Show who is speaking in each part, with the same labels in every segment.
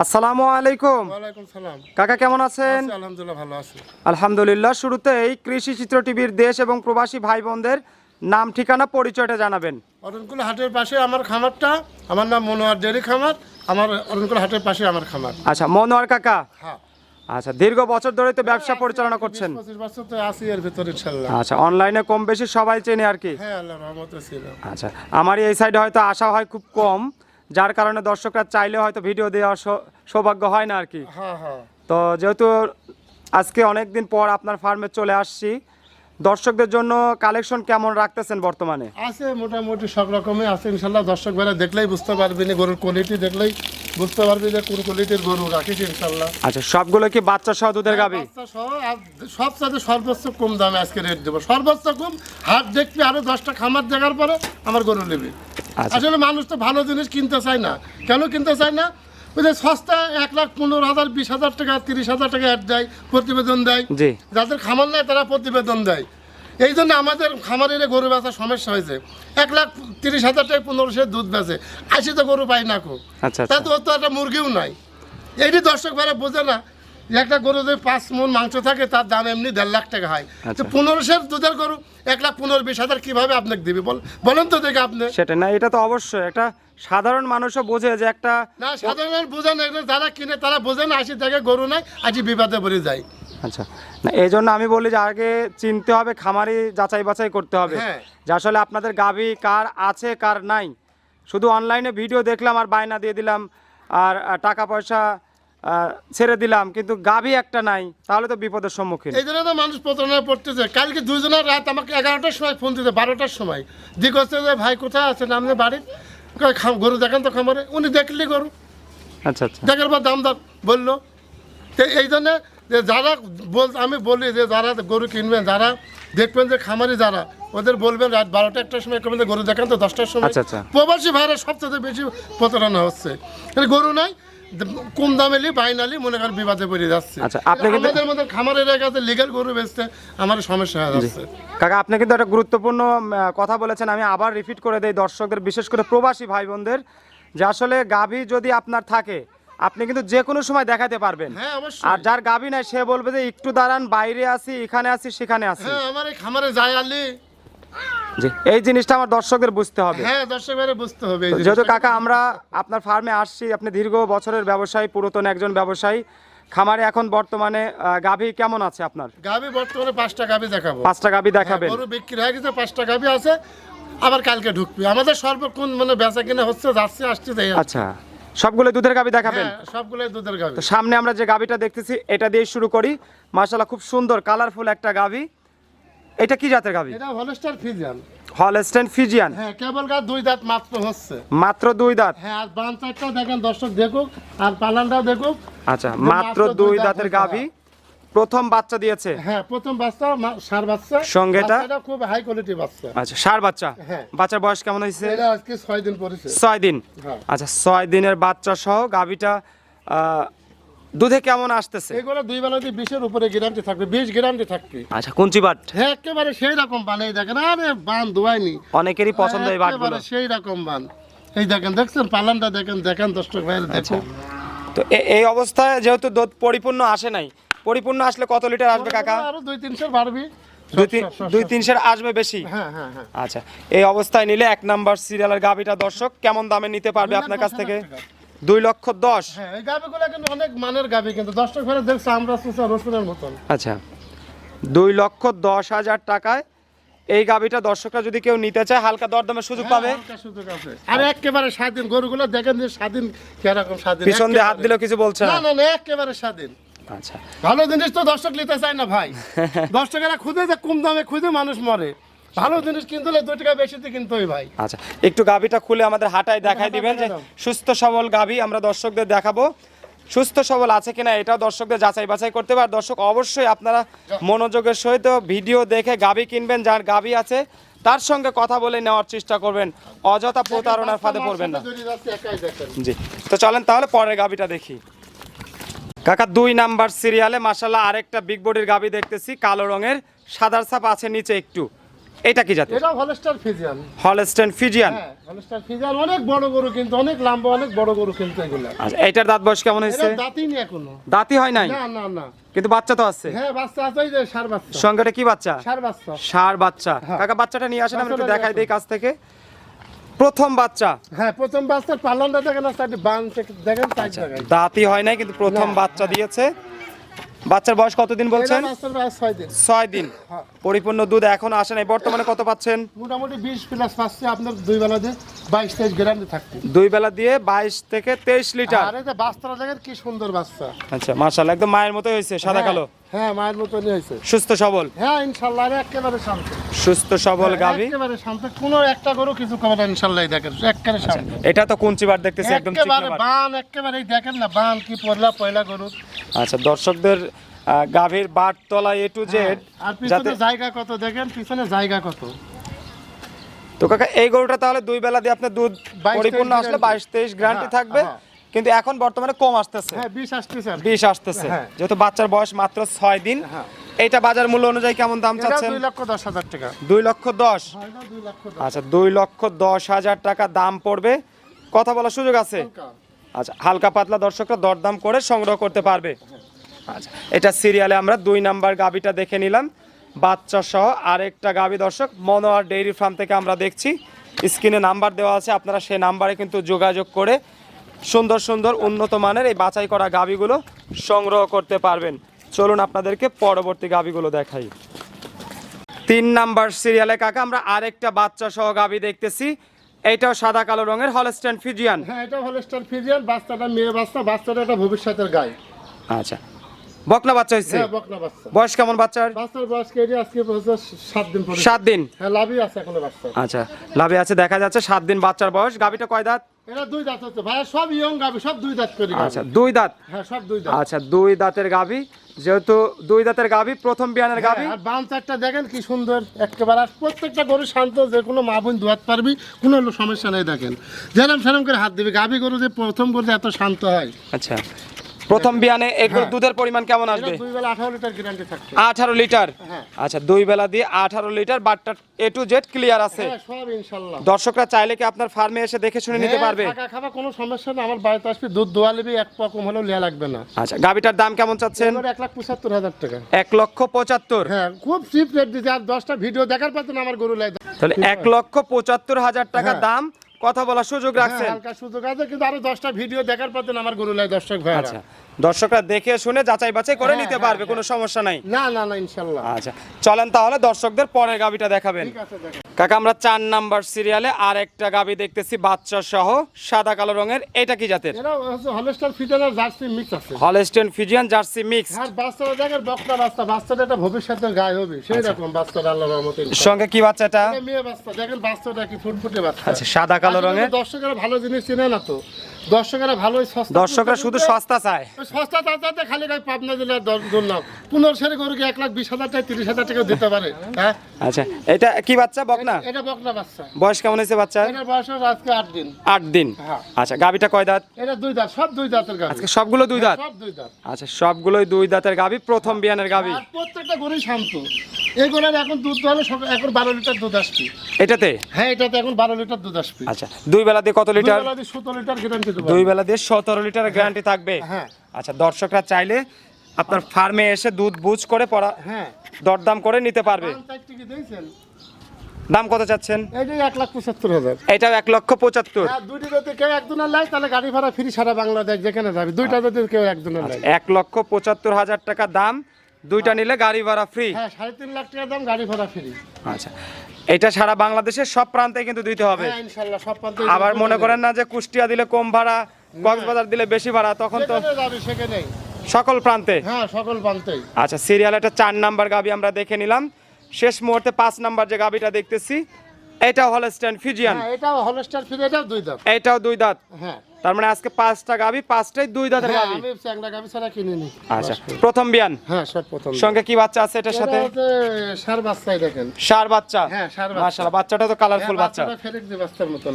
Speaker 1: আসসালামু আলাইকুম।
Speaker 2: সালাম।
Speaker 1: কাকা কেমন আছেন?
Speaker 2: আলহামদুলিল্লাহ ভালো আছি।
Speaker 1: আলহামদুলিল্লাহ শুরুতেই কৃষি চিত্র টিভির দেশ এবং প্রবাসী ভাই বোনদের নাম ঠিকানা পরিচয়টা জানাবেন।
Speaker 2: অরণকুল হাটের পাশে আমার খামারটা। আমার নাম মনোয়ার ডেরি খামার। আমার অরণকুল হাটের পাশে আমার খামার।
Speaker 1: আচ্ছা মনোয়ার কাকা?
Speaker 2: হ্যাঁ।
Speaker 1: আচ্ছা দীর্ঘ বছর ধরে তো ব্যবসা পরিচালনা করছেন। আচ্ছা অনলাইনে কম বেশি সবাই চেনে আর কি?
Speaker 2: হ্যাঁ
Speaker 1: আচ্ছা আমার এই সাইডে হয়তো আসা হয় খুব কম। যার কারণে দর্শকরা চাইলে হয়তো ভিডিও দেওয়ার সৌভাগ্য হয় না আর কি।
Speaker 2: হ্যাঁ হ্যাঁ।
Speaker 1: তো যেহেতু আজকে অনেক দিন পর আপনার ফার্মে চলে আসছি দর্শকদের জন্য কালেকশন কেমন রাখতেছেন বর্তমানে?
Speaker 2: আছে মোটামুটি সব রকমই আছে ইনশাল্লাহ। দর্শক বেলা দেখলেই বুঝতে পারবি না গরুর কোয়ালিটি দেখলেই বুঝতে পারবি যে কোন কোয়ালিটির গরু রাখিস ইনশাল্লাহ।
Speaker 1: আচ্ছা সবগুলো কি বাচ্চা সহ দুধের গাবি
Speaker 2: বাচ্চা সহ আর সর্বোচ্চ কম দামে আজকে রেট দেবো। সর্বোচ্চ কম হাট দেখবি আরও দশটা খামার দেখার পরে আমার গরু নেবে। আসলে মানুষ তো ভালো জিনিস কিনতে চায় না। কেন কিনতে চায় না? ওই যে সস্তা এক লাখ পনেরো হাজার বিশ হাজার টাকা তিরিশ হাজার টাকা অ্যাড দেয় প্রতিবেদন দেয়। যাদের খামার নেয় তারা প্রতিবেদন দেয়। এই জন্য আমাদের খামারের গরু বেচার সমস্যা হয়েছে। এক লাখ তিরিশ হাজার টাকা পনেরোশো দুধ বেচে আশি তো গরু পাই না খুব
Speaker 1: আচ্ছা
Speaker 2: তা
Speaker 1: আচ্ছা।
Speaker 2: তো একটা মুরগিও নাই। এইটি দর্শক ভাড়া বোঝে না একটা গরু যদি পাঁচ মন মাংস থাকে তার দাম এমনি দেড় লাখ টাকা হয়। তো
Speaker 1: আচ্ছা।
Speaker 2: পনেরোশোর দুধের গরু এক লাখ পনেরো বিশ হাজার কীভাবে আপনাকে দিবে? বল বলেন তো দেখে আপনি।
Speaker 1: সেটা না এটা তো অবশ্যই। একটা সাধারণ মানুষও বোঝে যে একটা
Speaker 2: না সাধারণ বোঝে না যারা কিনে তারা বোঝে না আশি থেকে গরু নাই আজই বিবাদে পড়ে যায়।
Speaker 1: আচ্ছা। না এই জন্য আমি বলি যে আগে চিনতে হবে খামারি যাচাই বাছাই করতে হবে।
Speaker 2: হ্যাঁ।
Speaker 1: যে আসলে আপনাদের গাবি কার আছে কার নাই। শুধু অনলাইনে ভিডিও দেখলাম আর বায়না দিয়ে দিলাম। আর টাকা পয়সা ছেড়ে দিলাম কিন্তু গাবি একটা নাই তাহলে তো বিপদের সম্মুখীন।
Speaker 2: এই জন্য তো মানুষ প্রতারণায় পড়তেছে কালকে দুজনের রাত আমাকে এগারোটার সময় ফোন দিতে বারোটার সময়। দিক হচ্ছে যে ভাই কোথায় আছেন? আপনি বাড়ির? গরু দেখেন তো খামারে। উনি দেখলি গরু?
Speaker 1: আচ্ছা আচ্ছা।
Speaker 2: দেখার পর দাম দাম বলল। তো এই জন্য যে যারা বল আমি বলি যে যারা গরু কিনবেন যারা দেখবেন যে খামারি যারা ওদের বলবেন রাত বারোটা একটার সময় করবেন যে গরু দেখান তো দশটার সময়।
Speaker 1: আচ্ছা, আচ্ছা।
Speaker 2: প্রবাসী ভাইরা সবচেয়ে বেশি প্রতারণা হচ্ছে। গরু নাই দ- কম দামে লি বাইনালি মনে করেন বিবাদে পড়ে যাচ্ছে।
Speaker 1: আচ্ছা, আপনি কিন্তু-
Speaker 2: আমাদের মধ্যে খামারের কাছে লিগেল গরু বেচতে আমার সমস্যা হয়ে যাচ্ছে।
Speaker 1: কাকা আপনি কিন্তু একটা গুরুত্বপূর্ণ কথা বলেছেন আমি আবার রিপিট করে দেই দর্শকদের বিশেষ করে প্রবাসী ভাই বোনদের যে আসলে গাভী যদি আপনার থাকে আপনি কিন্তু যে কোনো সময় দেখাতে পারবেন।
Speaker 2: হ্যাঁ অবশ্যই।
Speaker 1: আর যার গাভী নাই সে বলবে যে একটু দাঁড়ান বাইরে আসি এখানে আসি সেখানে আসি
Speaker 2: হ্যাঁ আমার খামারে যায় আলি
Speaker 1: জি। এই জিনিসটা আমার দর্শকদের বুঝতে হবে।
Speaker 2: হ্যাঁ দর্শক ভাইরা বুঝতে হবে
Speaker 1: যেহেতু কাকা আমরা আপনার ফার্মে আসছি আপনি দীর্ঘ বছরের ব্যবসায়ী পুরাতন একজন ব্যবসায়ী। খামারে এখন বর্তমানে গাভী কেমন আছে আপনার?
Speaker 2: গাবি বর্তমানে পাঁচটা গাবি দেখাবো।
Speaker 1: পাঁচটা গাভী দেখাবেন।
Speaker 2: গরু বিক্রি হয়ে গেছে পাঁচটা গাভি আছে আবার কালকে ঢুকবে। আমাদের সর্বক্ষণ মানে বেচা কিনা হচ্ছে যাচ্ছে আসছে।
Speaker 1: আচ্ছা সবগুলো দুধের গাভী দেখাবেন?
Speaker 2: হ্যাঁ সবগুলোই দুধের গাভি।
Speaker 1: তো সামনে আমরা যে গাভীটা দেখতেছি এটা দিয়ে শুরু করি। মাশাআল্লাহ খুব সুন্দর কালারফুল একটা গাভী। এটা কি জাতের গাভী?
Speaker 2: এটা হলস্টার ফিজিয়ান।
Speaker 1: Holstein Friesian.
Speaker 2: হ্যাঁ কেবল গা দুই দাঁত মাত্র হচ্ছে।
Speaker 1: মাত্র দুই দাঁত?
Speaker 2: হ্যাঁ আর বান চারটাও দেখেন দর্শক দেখুক আর পালানটাও দেখুক।
Speaker 1: আচ্ছা মাত্র দুই দাঁতের গাভী। প্রথম বাচ্চা দিয়েছে?
Speaker 2: হ্যাঁ প্রথম বাচ্চা ষাঁড় বাচ্চা।
Speaker 1: সঙ্গে এটা?
Speaker 2: খুব হাই কোয়ালিটি বাচ্চা।
Speaker 1: আচ্ছা সার বাচ্চা?
Speaker 2: হ্যাঁ।
Speaker 1: বাচ্চার বয়স কেমন হয়েছে?
Speaker 2: এটা আজকে ছয় দিন পরেছে
Speaker 1: ছয় দিন?
Speaker 2: হ্যাঁ।
Speaker 1: আচ্ছা ছয় দিনের বাচ্চা সহ গাভীটা আহ, দুধে কেমন আসতেছে?
Speaker 2: এগুলো দুই বেলা দিয়ে বিশের উপরে গ্যারান্টি থাকবে বিশ গ্যারান্টি থাকবে।
Speaker 1: আচ্ছা কুঞ্চি বাট?
Speaker 2: হ্যাঁ একেবারে সেই রকম বানিয়ে দেখেন আরে বান দোয়াইনি।
Speaker 1: অনেকেরই পছন্দ এই বাটগুলো।
Speaker 2: সেই রকম বান। এই দেখেন দেখছেন? পালানটা দেখেন দেখেন দর্শক ভাইয়ের
Speaker 1: আচ্ছা।
Speaker 2: দেখুন।
Speaker 1: তো এই অবস্থায় যেহেতু দুধ পরিপূর্ণ আসে নাই পরিপূর্ণ আসলে কত লিটার আসবে কাকা?
Speaker 2: আরও দুই তিনশো বাড়বি।
Speaker 1: দুই তিনশের আসবে বেশি?
Speaker 2: হ্যাঁ হ্যাঁ হ্যাঁ।
Speaker 1: আচ্ছা এই অবস্থায় নিলে এক নাম্বার সিরিয়ালের গাভিটা দর্শক কেমন দামে নিতে পারবে আপনার কাছ থেকে? দুই লক্ষ দশ।
Speaker 2: হ্যাঁ এই গাভিগুলো কিন্তু অনেক মানের গাভি কিন্তু দর্শক ভাইয়ের দেখছে আমরা সুসা রসুনের মতন।
Speaker 1: আচ্ছা দুই লক্ষ দশ হাজার টাকায় এই গাভিটা দর্শকরা যদি কেউ নিতে চায় হালকা দরদামের সুযোগ পাবে।
Speaker 2: হ্যাঁ, সুযোগ আছে। আরে একেবারে স্বাধীন গরুগুলো দেখেন যে স্বাধীন কীরকম স্বাধীন।
Speaker 1: পিছন দিয়ে হাত। দিলেও কিছু বলছে
Speaker 2: না।
Speaker 1: না
Speaker 2: না না একেবারে স্বাধীন।
Speaker 1: আচ্ছা।
Speaker 2: ভালো জিনিস তো দর্শক নিতে চায় না ভাই। দর্শকেরা খুঁজে যে কম দামে খুঁজে মানুষ মরে। ভালো জিনিস কিনতে হলে দুই টাকা বেশিতে কিনতে হয় ভাই।
Speaker 1: আচ্ছা একটু গাভিটা খুলে আমাদের হাটায় দেখাই দিবেন যে সুস্থ সবল গাভি আমরা দর্শকদের দেখাবো। সুস্থ সবল আছে কিনা এটাও দর্শকদের যাচাই বাছাই করতে পারে দর্শক অবশ্যই আপনারা মনোযোগের সহিত ভিডিও দেখে গাভি কিনবেন যার গাভি আছে তার সঙ্গে কথা বলে নেওয়ার চেষ্টা করবেন। অযথা প্রতারণার ফাঁদে পড়বেন না। জি তো চলেন তাহলে পরের গাভিটা দেখি। কাকা দুই নাম্বার সিরিয়ালে মাসাল্লাহ আরেকটা বিগ বডির গাভি দেখতেছি কালো রঙের সাদার ছাপ আছে নিচে একটু। এটা কি জাতের?
Speaker 2: এটা হলস্টার ফিজিয়ান।
Speaker 1: Holstein Friesian.
Speaker 2: হ্যাঁ হলস্টার ফিজিয়ান অনেক বড় গরু কিন্তু অনেক লম্বা অনেক বড় গরু কিন্তু এগুলা।
Speaker 1: আচ্ছা এটার দাঁত বয়স কেমন হয়েছে?
Speaker 2: দাঁতই নেই এখনও।
Speaker 1: দাঁতই হয় নাই?
Speaker 2: না না না।
Speaker 1: কিন্তু বাচ্চা তো আছে?
Speaker 2: হ্যাঁ বাচ্চা আছে যে সার বাচ্চা।
Speaker 1: সঙ্গেটা কি বাচ্চা?
Speaker 2: সার বাচ্চা।
Speaker 1: সার বাচ্চা।
Speaker 2: হ্যাঁ।
Speaker 1: কাকা বাচ্চাটা নিয়ে আসেন আমরা একটু দেখাই দেই কাছ থেকে। প্রথম বাচ্চা।
Speaker 2: হ্যাঁ প্রথম বাচ্চার পালনটা দেখেন আর চারটি বান দেখেন চার জায়গায়
Speaker 1: দাঁতই হয় নাই কিন্তু প্রথম বাচ্চা দিয়েছে। বাচ্চার বয়স কতদিন বলছেন?
Speaker 2: ছয় দিন। হ্যাঁ।
Speaker 1: পরিপূর্ণ দুধ এখন আসে নাই। বর্তমানে কত পাচ্ছেন?
Speaker 2: মোটামুটি বিশ প্লাস পাচ্ছে। আপনার দুই বেলা দিয়ে বাইশ তেইশ গ্রামে থাকবে।
Speaker 1: দুই বেলা দিয়ে বাইশ থেকে তেইশ লিটার।
Speaker 2: আর যে বাচ্চাটা দেখেন কি সুন্দর বাচ্চা।
Speaker 1: আচ্ছা মার্শাল একদম মায়ের মতো হয়েছে সাদা
Speaker 2: হ্যাঁ,
Speaker 1: কালো?
Speaker 2: হ্যাঁ মায়ের মতনই হয়েছে।
Speaker 1: সুস্থ সবল?
Speaker 2: হ্যাঁ ইনশাল্লাহ আরে একেবারে শান্ত।
Speaker 1: সুস্থ সবল গাভী?
Speaker 2: একেবারে শান্ত। কোনো একটা গরু কিছু করে না দেখেন একেবারে শান্ত।
Speaker 1: এটা তো কুঞ্চিবার দেখতেছি একদম চিকনা
Speaker 2: বান একেবারে দেখেন না বান কি পড়লা পয়লা গরু।
Speaker 1: আচ্ছা দর্শকদের গাভীর বাট তলা এ টু জেড
Speaker 2: আর পিছনে জায়গা কত দেখেন পিছনে জায়গা কত
Speaker 1: তো কাকা এই গরুটা তাহলে দুই বেলা দিয়ে আপনার দুধ পরিপূর্ণ আসলে। বাইশ তেইশ গ্যারান্টি থাকবে
Speaker 2: হ্যাঁ।
Speaker 1: কিন্তু এখন বর্তমানে কম আসতেছে
Speaker 2: হ্যাঁ বিষ আসতেছে।
Speaker 1: বিষ আসতেছে
Speaker 2: হ্যাঁ।
Speaker 1: যেহেতু বাচ্চার বয়স মাত্র ছয় দিন
Speaker 2: হ্যাঁ।
Speaker 1: এইটা বাজার মূল্য অনুযায়ী কেমন দাম
Speaker 2: এটা
Speaker 1: চাচ্ছেন
Speaker 2: দুই লক্ষ দশ হাজার টাকা
Speaker 1: দুই লক্ষ দশ আচ্ছা দুই লক্ষ দশ হাজার টাকা দাম পড়বে কথা বলার সুযোগ আছে। আচ্ছা হালকা পাতলা দর্শকরা দরদাম করে সংগ্রহ করতে পারবে। আচ্ছা এটা সিরিয়ালে আমরা দুই নাম্বার গাবিটা দেখে নিলাম। বাচ্চা সহ আরেকটা গাবি দর্শক, মনোয়ার ডেইরি ফার্ম থেকে আমরা দেখছি। স্ক্রিনে নাম্বার দেওয়া আছে, আপনারা সেই নাম্বারে কিন্তু যোগাযোগ করে সুন্দর সুন্দর উন্নত মানের এই বাছাই করা গাবিগুলো সংগ্রহ করতে পারবেন। চলুন আপনাদেরকে পরবর্তী গাবিগুলো দেখাই। তিন নাম্বার সিরিয়ালে কাকা, আমরা আরেকটা বাচ্চা সহ গাবি দেখতেছি। এইটাও সাদা কালো রঙের হলস্টেন ফিজিয়ান।
Speaker 2: হ্যাঁ এটা হলস্টেন ফিজিয়ান বাচ্চাটা মেয়ে বাচ্চা বাচ্চাটা এটা ভবিষ্যতের গায়ে
Speaker 1: আচ্ছা। বকনা বাচ্চা হয়েছে
Speaker 2: হ্যাঁ বকনা বাচ্চা।
Speaker 1: বয়স কেমন বাচ্চার?
Speaker 2: বাচ্চার বয়স কেটে আজকে সাত দিন
Speaker 1: সাত দিন?
Speaker 2: হ্যাঁ লাভই আছে এখনও বাচ্চা
Speaker 1: আচ্ছা লাভে আছে দেখা যাচ্ছে সাত দিন বাচ্চার বয়স। গাবিটা কয় দাঁত?
Speaker 2: এরা দুই দাঁত হচ্ছে। ভাই সব ইয়ং গাবি সব দুই দাঁত করে
Speaker 1: আচ্ছা দুই দাঁত?
Speaker 2: হ্যাঁ সব দুই দাঁত।
Speaker 1: আচ্ছা দুই দাঁতের গাবি যেহেতু দুই দাঁতের গাবি প্রথম বিয়ানের গাবি
Speaker 2: হ্যাঁ, আর বাম চারটা দেখেন কি সুন্দর একেবারে। প্রত্যেকটা গরু শান্ত যে কোনো মা বোন দুয়াত পারবি কোনো সমস্যা নেই দেখেন। যেরম সেরম করে হাত দিবি। গাবি গরু যে প্রথম গরু এত শান্ত হয়।
Speaker 1: আচ্ছা প্রথম বিয়ানে এগুলো দুধের পরিমাণ কেমন আসবে?
Speaker 2: আঠারো লিটার হ্যাঁ।
Speaker 1: আচ্ছা দুই বেলা দিয়ে আঠারো লিটার বাটটা এ টু জেড ক্লিয়ার আছে।
Speaker 2: হ্যাঁ
Speaker 1: দর্শকরা চাইলে কি আপনার ফার্মে এসে দেখে শুনে নিতে
Speaker 2: হ্যাঁ,
Speaker 1: পারবে
Speaker 2: খাওয়া কোনো সমস্যা নেই আমার বাড়িতে আসবি দুধ দোয়া নিবি এক পা কম হলেও লিয়া লাগবে না।
Speaker 1: আচ্ছা গাবিটার দাম কেমন চাচ্ছেন?
Speaker 2: এক লাখ পঁচাত্তর হাজার টাকা।
Speaker 1: এক লক্ষ পঁচাত্তর?
Speaker 2: হ্যাঁ খুব চিপ রেট দিতে আর দশটা ভিডিও দেখার পাতেন আমার গরু লাই
Speaker 1: তাহলে এক লক্ষ পঁচাত্তর হাজার টাকা
Speaker 2: হ্যাঁ।
Speaker 1: দাম কথা বলার সুযোগ রাখছেন।
Speaker 2: হালকা সুযোগ আছে কিন্তু আরও দশটা ভিডিও দেখার পাতেন আমার গরু লাই দর্শক ভাই
Speaker 1: আচ্ছা। দর্শকরা দেখে শুনে যাচাই বাছাই করে
Speaker 2: হ্যাঁ,
Speaker 1: নিতে
Speaker 2: হ্যাঁ,
Speaker 1: পারবে কোনো সমস্যা নাই।
Speaker 2: না না না ইনশাল্লাহ।
Speaker 1: আচ্ছা চলেন তাহলে দর্শকদের পরের গাবিটা দেখাবেন।
Speaker 2: ঠিক আছে দেখেন।
Speaker 1: কাকা আমরা চার নাম্বার সিরিয়ালে আর একটা গাবি দেখতেছি বাচ্চা সহ সাদা কালো রঙের। এটা কি জাতের?
Speaker 2: হলস্টার ফিটার জার্সি মিক্স আছে।
Speaker 1: হলস্টেন ফিজিয়ান জার্সি মিক্স
Speaker 2: আর বাচ্চারা দেখেন বকটা বাচ্চা। বাচ্চাটা একটা ভবিষ্যতের গায়ে হবে সেই
Speaker 1: আচ্ছা।
Speaker 2: রকম বাচ্চাটা আল্লাহ রহমতে
Speaker 1: সঙ্গে কি বাচ্চা এটা
Speaker 2: এটা মেয়ে বাচ্চা। দেখেন বাচ্চাটা কি ফুটফুটে বাচ্চা।
Speaker 1: আচ্ছা সাদা কালো রঙের।
Speaker 2: দর্শকেরা ভালো জিনিস চেনে না তো দর্শকেরা ভালো ওই সস্তা
Speaker 1: দর্শকরা শুধু সস্তা চায়।
Speaker 2: সস্তা খালি গায়ে পাবনা জেলার ধরলাম পনেরো সেরে গরুকে এক লাখ বিশ হাজার টাকা তিরিশ হাজার টাকা দিতে পারে হ্যাঁ?
Speaker 1: আচ্ছা এটা কি বাচ্চা বকনা?
Speaker 2: এটা বকনা বাচ্চা।
Speaker 1: বয়স কেমন হয়েছে
Speaker 2: এটার বয়স আজকে আট দিন।
Speaker 1: আট দিন।
Speaker 2: হ্যাঁ।
Speaker 1: আচ্ছা গাবিটা কয় দাঁত?
Speaker 2: এটা দুই দাঁত সব দুই দাঁতের গাড়ি
Speaker 1: আজকে সবগুলো দুই দাঁত?
Speaker 2: সব দুই দাঁত।
Speaker 1: আচ্ছা সবগুলোই দুই দাঁতের গাবি প্রথম বিয়ানের গাবি
Speaker 2: প্রত্যেকটা গরুই শান্ত। এই গরুর এখন দুধ দোয়ালে এখন বারো লিটার দুধ আসবে।
Speaker 1: এটাতে?
Speaker 2: হ্যাঁ এটাতে এখন বারো লিটার দুধ আসবে।
Speaker 1: আচ্ছা দুই বেলা দিয়ে কত লিটার?
Speaker 2: সতেরো লিটার গ্যারান্টি
Speaker 1: দুই বেলা দিয়ে সতেরো লিটার গ্যারান্টি থাকবে?
Speaker 2: হ্যাঁ।
Speaker 1: আচ্ছা দর্শকরা চাইলে আপনার ফার্মে এসে দুধ বুঝ করে পড়া
Speaker 2: হ্যাঁ।
Speaker 1: দরদাম করে নিতে পারবে। দাম কত চাচ্ছেন?
Speaker 2: এইটাই এক লাখ পঁচাত্তর হাজার।
Speaker 1: এটাও এক লক্ষ পঁচাত্তর।
Speaker 2: দুইটি যদি কেউ একজনের লাই তাহলে গাড়ি ভাড়া ফ্রি সারা বাংলাদেশ যেখানে যাবে। দুইটা যদি কেউ একজনের লাই
Speaker 1: এক লক্ষ পঁচাত্তর হাজার টাকা দাম দুইটা নিলে গাড়ি ভাড়া ফ্রি
Speaker 2: হ্যাঁ সাড়ে তিন লাখ টাকা দাম গাড়ি ভাড়া ফ্রি
Speaker 1: আচ্ছা। এটা সারা বাংলাদেশের সব প্রান্তে কিন্তু দিতে হবে।
Speaker 2: হ্যাঁ ইনশাল্লাহ সব প্রান্তে
Speaker 1: আবার মনে করেন না যে কুষ্টিয়া দিলে কম ভাড়া কক্সবাজার দিলে বেশি ভাড়া তখন তো সকল প্রান্তে।
Speaker 2: হ্যাঁ সকল প্রান্তেই
Speaker 1: আচ্ছা সিরিয়াল একটা চার নাম্বার গাবি আমরা দেখে নিলাম। শেষ মুহূর্তে পাঁচ নাম্বার যে গাবিটা দেখতেছি এটা হল ফিজিয়ান
Speaker 2: হ্যাঁ এটাও হলস্টার ফ্রি এটাও দুই দাঁত।
Speaker 1: এটাও দুই দাঁত।
Speaker 2: হ্যাঁ।
Speaker 1: তার মানে আজকে পাঁচটা গাবি পাঁচটাই দুই দাঁতের
Speaker 2: হ্যাঁ,
Speaker 1: গাবি।
Speaker 2: আমি চ্যাংড়া গাবি ছাড়া কিনিনি
Speaker 1: আচ্ছা প্রথম বিয়ান?
Speaker 2: হ্যাঁ সব প্রথম
Speaker 1: সঙ্গে কি বাচ্চা আছে এটার সাথে?
Speaker 2: সার বাচ্চাই দেখেন।
Speaker 1: সার বাচ্চা?
Speaker 2: হ্যাঁ, ষাঁড় বাচ্চা।
Speaker 1: মাশাআল্লাহ বাচ্চাটা তো কালারফুল
Speaker 2: হ্যাঁ,
Speaker 1: বাচ্চা।
Speaker 2: ফেরেক বাচ্চার মতন।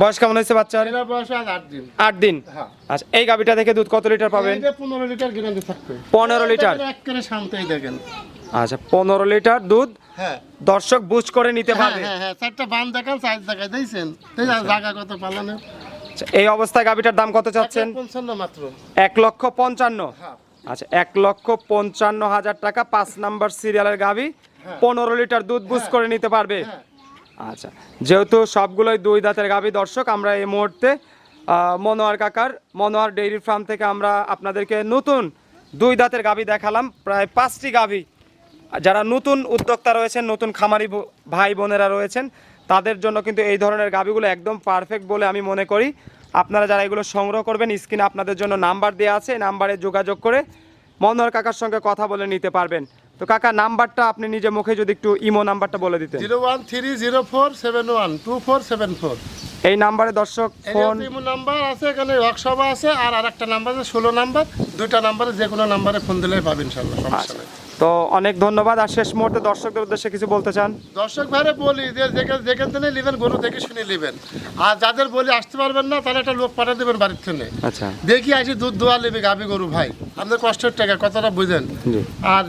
Speaker 1: বয়স কেমন হয়েছে বাচ্চার?
Speaker 2: এটার বয়স আজ আট দিন।
Speaker 1: আট দিন?
Speaker 2: হ্যাঁ।
Speaker 1: আচ্ছা এই গাবিটা থেকে দুধ কত লিটার পাবেন?
Speaker 2: এটা পনেরো লিটার গ্যারান্টি থাকবে।
Speaker 1: পনেরো লিটার?
Speaker 2: এক করে শান্তই দেখেন।
Speaker 1: আচ্ছা পনেরো লিটার দুধ
Speaker 2: হ্যাঁ।
Speaker 1: দর্শক বুঝ করে নিতে পারবে।
Speaker 2: হ্যাঁ হ্যাঁ চারটা বাম দেখান চার দেখায় দিয়েছেন তাই জায়গা কত পালানো।
Speaker 1: এই অবস্থায় গাভিটার দাম কত চাচ্ছেন?
Speaker 2: পঞ্চান্ন মাত্র।
Speaker 1: এক লক্ষ পঞ্চান্ন?
Speaker 2: হ্যাঁ।
Speaker 1: আচ্ছা এক লক্ষ পঞ্চান্ন হাজার টাকা পাঁচ নাম্বার সিরিয়ালের গাভি পনেরো লিটার দুধ বুঝ করে নিতে পারবে?
Speaker 2: হ্যাঁ।
Speaker 1: আচ্ছা যেহেতু সবগুলোই দুই দাঁতের গাভি দর্শক আমরা এই মুহূর্তে মনোয়ার কাকার মনোয়ার ডেইরি ফার্ম থেকে আমরা আপনাদেরকে নতুন দুই দাঁতের গাভি দেখালাম প্রায় পাঁচটি গাভি। যারা নতুন উদ্যোক্তা রয়েছেন নতুন খামারি ভাই বোনেরা রয়েছেন তাদের জন্য কিন্তু এই ধরনের গাভিগুলো একদম পারফেক্ট বলে আমি মনে করি। আপনারা যারা এগুলো সংগ্রহ করবেন স্ক্রিনে আপনাদের জন্য নাম্বার দেওয়া আছে নাম্বারে যোগাযোগ করে মনোহর কাকার সঙ্গে কথা বলে নিতে পারবেন। তো কাকা নাম্বারটা আপনি নিজে মুখে যদি একটু ইমো নাম্বারটা বলে দিতেন।
Speaker 2: Zero one three zero four seven one two four seven four.
Speaker 1: এই নাম্বারে দর্শক ফোন
Speaker 2: নাম্বার আছে এখানে ওয়ার্কশপ আছে আর আরেকটা নাম্বার আছে ষোলো নাম্বার দুইটা নাম্বারে যে কোনো নাম্বারে ফোন দিলেই পাবেন ইনশাল্লাহ সমস্যা নেই।
Speaker 1: তো অনেক ধন্যবাদ। আর শেষ মুহূর্তে দর্শকদের উদ্দেশ্যে কিছু বলতে চান?
Speaker 2: দর্শক ভাইরে বলি যে যেখানে যেখান থেকে নেবেন গরু দেখে শুনে নেবেন। আর যাদের বলি আসতে পারবেন না তাহলে একটা লোক পাঠিয়ে দেবেন বাড়ির থেকে।
Speaker 1: আচ্ছা।
Speaker 2: দেখি আসি দুধ দোয়া নেবে গাবি গরু ভাই। আপনার কষ্টের টাকা কথাটা বুঝেন। আর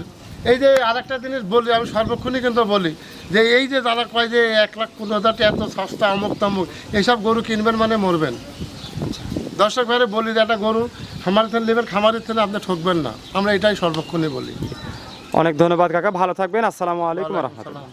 Speaker 2: এই যে আরেকটা জিনিস বলি আমি সর্বক্ষণই কিন্তু বলি যে এই যে যারা কয় যে এক লাখ পনেরো হাজার টাকা এত সস্তা অমুক তামুক এইসব গরু কিনবেন মানে মরবেন। দর্শক ভাইরে বলি যে একটা গরু খামার থেকে নেবেন খামারের থেকে আপনি ঠকবেন না। আমরা এটাই সর্বক্ষণই বলি।
Speaker 1: অনেক ধন্যবাদ কাকা ভালো থাকবেন আসসালামু আলাইকুম রহমতুল্লাহ।